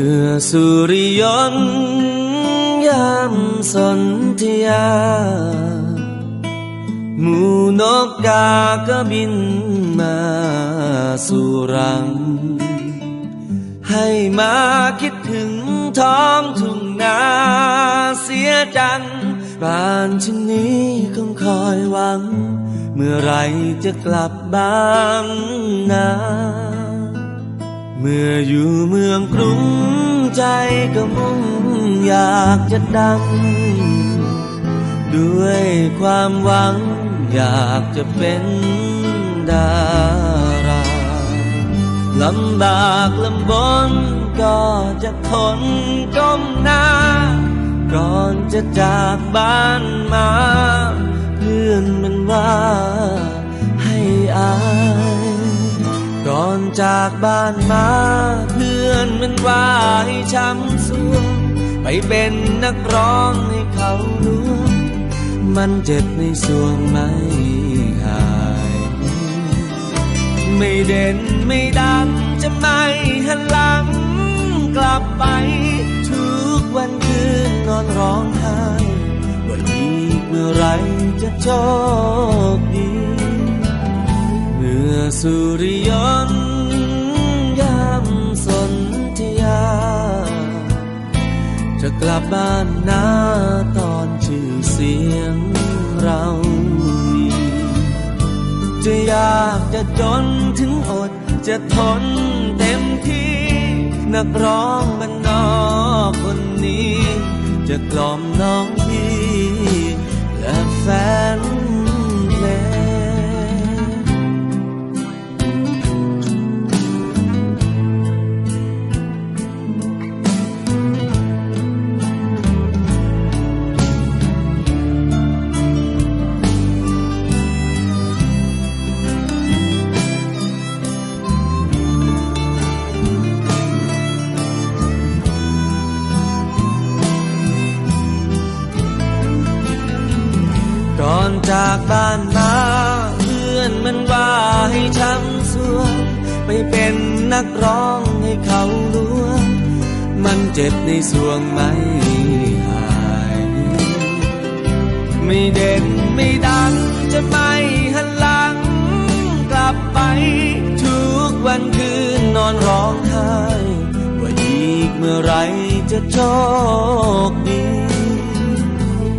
ื่อสุริยนยามสนธยา หมูนกกาก็บินมาสู่รัง ให้มาคิดถึงท้องทุ่งนาเสียจังป่านชนนี้คงคอยหวัง เมื่อไรจะกลับบ้านนา เมื่ออยู่เมืองกรุงใจก็มุ่งอยากจะดัง ด้วยความหวังอยากจะเป็นดาราลำบากลำบนก็จะทนก้มหน้า ก่อนจะจากบ้านมา จากบ้านมาเพื่อนมันว่าให้ช้ำสวงไปเป็นนักร้องให้เขารู้มันเจ็บในสวงไม่หาย ไม่เด่นไม่ดังจะไม่หันหลังกลับไป ทุกวันคืนนอนร้องไห้ว่าอีกเมื่อไรจะโชคดี เมื่อสุริยนต์ ลับบ้านนาตอนชื่อเสียงเรามีจะยากจะจนถึงอดจะทนเต็มที่ นักร้องบ้านนอกคนนี้ จะกล่อมน้องพี่และแฟน จากบ้านมาเพื่อนมันว่าให้ช้ำสวงไปเป็นนักร้องให้เขารู้ว่ามันเจ็บในสวงไม่หาย ไม่เด่นไม่ดังจะไม่หันหลัง กลับไป ทุกวันคืนนอนร้องไห้ว่าอีกเมื่อไรจะโชคดี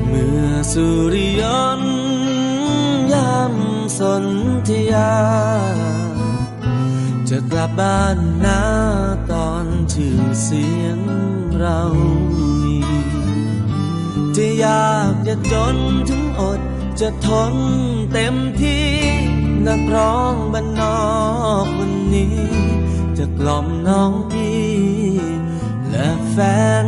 เมื่อสุริยน นธยา จะกลับบ้านนาตอนชื่อเสียงเรามีจะยากจะจนถึงอดจะทนเต็มที่นักร้องบ้านนอกวันนี้ จะกล่อมน้องพี่และแฟน